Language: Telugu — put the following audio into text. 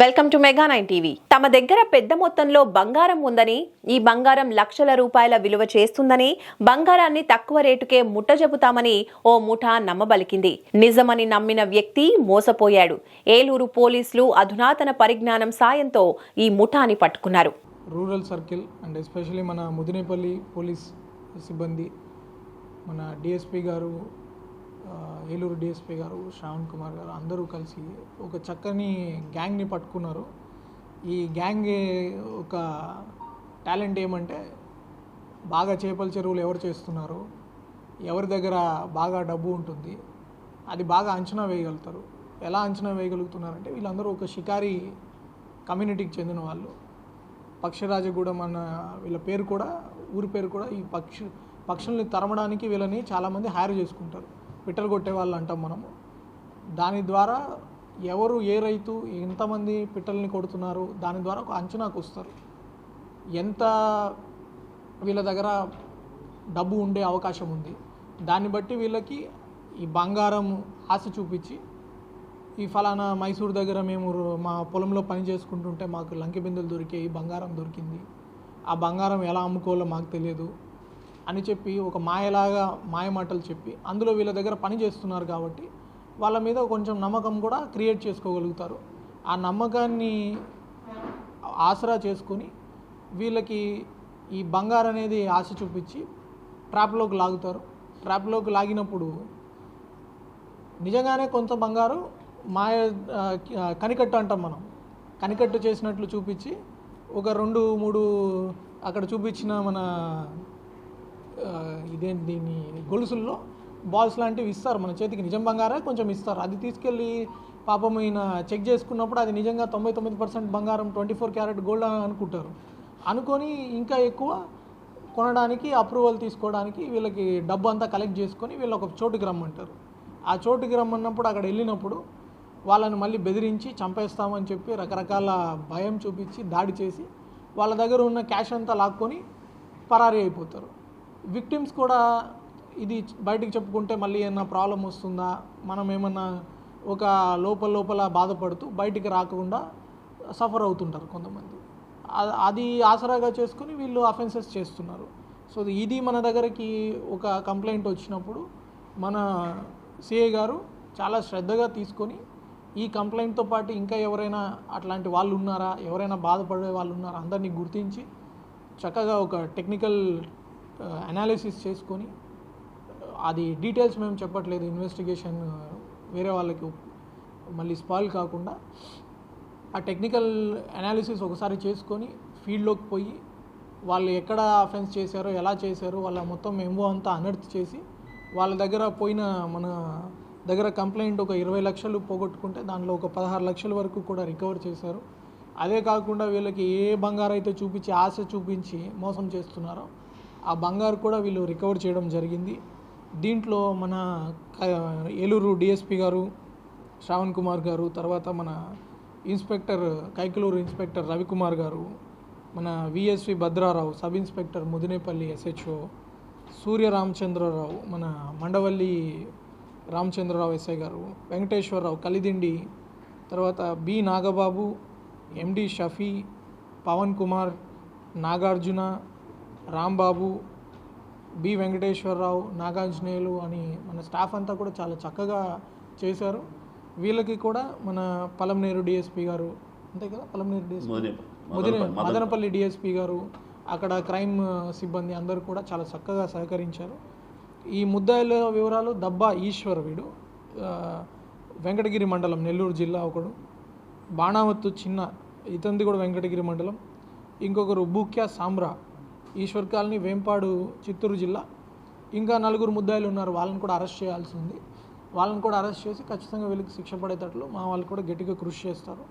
Welcome to mega nine TV తమ దగ్గర పెద్ద మొత్తంలో బంగారం ఉందని ఈ బంగారం లక్షల రూపాయల విలువ చేస్తుందని బంగారాన్ని తక్కువ రేటుకే ముట్ట చెబుతామని ఓ ముఠా నమ్మబలికింది. నిజమని నమ్మిన వ్యక్తి మోసపోయాడు. ఏలూరు పోలీసులు అధునాతన పరిజ్ఞానం సాయంతో ఈ ముఠాని పట్టుకున్నారు. రూరల్ సర్కిల్ అండ్ ఎస్పెషలీ మన ముదినేపల్లి పోలీస్ సిబ్బంది మన డిఎస్పి గారు ఏలూరు డిఎస్పి గారు శ్రావణ్ కుమార్ గారు అందరూ కలిసి ఒక చక్కని గ్యాంగ్ని పట్టుకున్నారు. ఈ గ్యాంగ్ ఒక టాలెంట్ ఏమంటే బాగా చేపల చెరువులు ఎవరు చేస్తున్నారు ఎవరి దగ్గర బాగా డబ్బు ఉంటుంది అది బాగా అంచనా వేయగలుగుతారు. ఎలా అంచనా వేయగలుగుతున్నారంటే వీళ్ళందరూ ఒక షికారి కమ్యూనిటీకి చెందిన వాళ్ళు. పక్షిరాజగూడెం అన్న వీళ్ళ పేరు కూడా ఊరి పేరు కూడా ఈ పక్షి పక్షుల్ని తరమడానికి వీళ్ళని చాలామంది హైర్ చేసుకుంటారు. పిట్టలు కొట్టే వాళ్ళు అంటాం మనము. దాని ద్వారా ఎవరు ఏ రైతు ఎంతమంది పిట్టల్ని కొడుతున్నారు దాని ద్వారా ఒక అంచనాకు వస్తారు. ఎంత వీళ్ళ దగ్గర డబ్బు ఉండే అవకాశం ఉంది దాన్ని బట్టి వీళ్ళకి ఈ బంగారం ఆశ చూపించి ఈ ఫలానా మైసూర్ దగ్గర మేము మా పొలంలో పని చేసుకుంటుంటే మాకు లంకె బిందెలు దొరికాయి బంగారం దొరికింది. ఆ బంగారం ఎలా అమ్ముకోవాలో మాకు తెలియదు. అని చెప్పి ఒక మాయలాగా మాయ మాటలు చెప్పి అందులో వీళ్ళ దగ్గర పని చేస్తున్నారు కాబట్టి వాళ్ళ మీద కొంచెం నమ్మకం కూడా క్రియేట్ చేసుకోగలుగుతారు. ఆ నమ్మకాన్ని ఆసరా చేసుకొని వీళ్ళకి ఈ బంగారు అనేది ఆశ చూపించి ట్రాప్లోకి లాగుతారు. ట్రాప్లోకి లాగినప్పుడు నిజంగానే కొంత బంగారు మాయ కనికట్టు అంటాం మనం. కనికట్టు చేసినట్లు చూపించి ఒక రెండు మూడు అక్కడ చూపించిన మన ఇదేంటి దీని గొలుసుల్లో బాల్స్ లాంటివి ఇస్తారు మన చేతికి. నిజం బంగారే కొంచెం ఇస్తారు. అది తీసుకెళ్ళి పాపం ఈయన చెక్ చేసుకున్నప్పుడు అది నిజంగా తొంభై తొమ్మిది పర్సెంట్ బంగారం ట్వంటీ ఫోర్ క్యారెట్ గోల్డ్ అని అనుకుంటారు. అనుకొని ఇంకా ఎక్కువ కొనడానికి అప్రూవల్ తీసుకోవడానికి వీళ్ళకి డబ్బు అంతా కలెక్ట్ చేసుకొని వీళ్ళు ఒక చోటుకి రమ్మంటారు. ఆ చోటుకి రమ్మన్నప్పుడు అక్కడ వెళ్ళినప్పుడు వాళ్ళని మళ్ళీ బెదిరించి చంపేస్తామని చెప్పి రకరకాల భయం చూపించి దాడి చేసి వాళ్ళ దగ్గర ఉన్న క్యాష్ అంతా లాక్కొని పరారీ అయిపోతారు. విక్టిమ్స్ కూడా ఇది బయటికి చెప్పుకుంటే మళ్ళీ ఏమన్నా ప్రాబ్లం వస్తుందా? మనం ఏమన్నా ఒక లోపల లోపల బాధపడుతూ బయటికి రాకుండా సఫర్ అవుతుంటారు కొంతమంది. అది ఆసరాగా చేసుకుని వీళ్ళు అఫెన్సెస్ చేస్తున్నారు. సో ఇది మన దగ్గరికి ఒక కంప్లైంట్ వచ్చినప్పుడు మన సిఏ గారు చాలా శ్రద్ధగా తీసుకొని ఈ కంప్లైంట్తో పాటు ఇంకా ఎవరైనా అట్లాంటి వాళ్ళు ఉన్నారా? ఎవరైనా బాధపడే వాళ్ళు ఉన్నారా? అందరినీ గుర్తించి చక్కగా ఒక టెక్నికల్ Uh, అనాలిసిస్ చేసుకొని uh, అది డీటెయిల్స్ మేము చెప్పట్లేదు ఇన్వెస్టిగేషన్ uh, వేరే వాళ్ళకి మళ్ళీ స్పాయిల్ కాకుండా ఆ టెక్నికల్ అనాలిసిస్ ఒకసారి చేసుకొని ఫీల్డ్లోకి పోయి వాళ్ళు ఎక్కడ అఫెన్స్ చేశారో ఎలా చేశారో వాళ్ళ మొత్తం ఎంఓ అంతా అనర్త్ చేసి వాళ్ళ దగ్గర పోయిన మన దగ్గర కంప్లైంట్ ఒక ఇరవై లక్షలు పోగొట్టుకుంటే దాంట్లో ఒక పదహారు లక్షల వరకు కూడా రికవర్ చేశారు. అదే కాకుండా వీళ్ళకి ఏ బంగారు అయితే చూపించి ఆశ చూపించి మోసం చేస్తున్నారో ఆ బంగారు కూడా వీళ్ళు రికవర్ చేయడం జరిగింది. దీంట్లో మన ఏలూరు డిఎస్పి గారు శ్రావణ్ కుమార్ గారు తర్వాత మన ఇన్స్పెక్టర్ కైకలూరు ఇన్స్పెక్టర్ రవికుమార్ గారు మన VSV Bhadrarao sub inspector Mudinepalli SHO Surya Ramachandrarao మన మండవల్లి రామచంద్రరావు ఎస్ఐ గారు వెంకటేశ్వరరావు కలిదిండి తర్వాత B Nagababu MD Shafi Pavan Kumar Nagarjuna Rambabu B Venkateswararao Naganjaneyulu అని మన స్టాఫ్ అంతా కూడా చాలా చక్కగా చేశారు. వీళ్ళకి కూడా మన పలంనేరు డిఎస్పి గారు అంతే కదా? పలంనేరు డిఎస్పి? ముదిన మదనపల్లి డిఎస్పి గారు అక్కడ క్రైమ్ సిబ్బంది అందరూ కూడా చాలా చక్కగా సహకరించారు. ఈ ముద్దాయిల వివరాలు దబ్బా ఈశ్వర్ వీడు వెంకటగిరి మండలం నెల్లూరు జిల్లా ఒకడు బాణావత్తు చిన్న ఇతంది కూడా వెంకటగిరి మండలం ఇంకొకరు బూక్యా సామ్రా ఈశ్వర్ కాలనీ వేంపాడు చిత్తూరు జిల్లా. ఇంకా నలుగురు ముద్దాయిలు ఉన్నారు. వాళ్ళని కూడా అరెస్ట్ చేయాల్సి ఉంది వాళ్ళని కూడా అరెస్ట్ చేసి ఖచ్చితంగా వీళ్ళకి శిక్ష పడేటట్లు మా వాళ్ళు కూడా గట్టిగా కృషి చేస్తారు.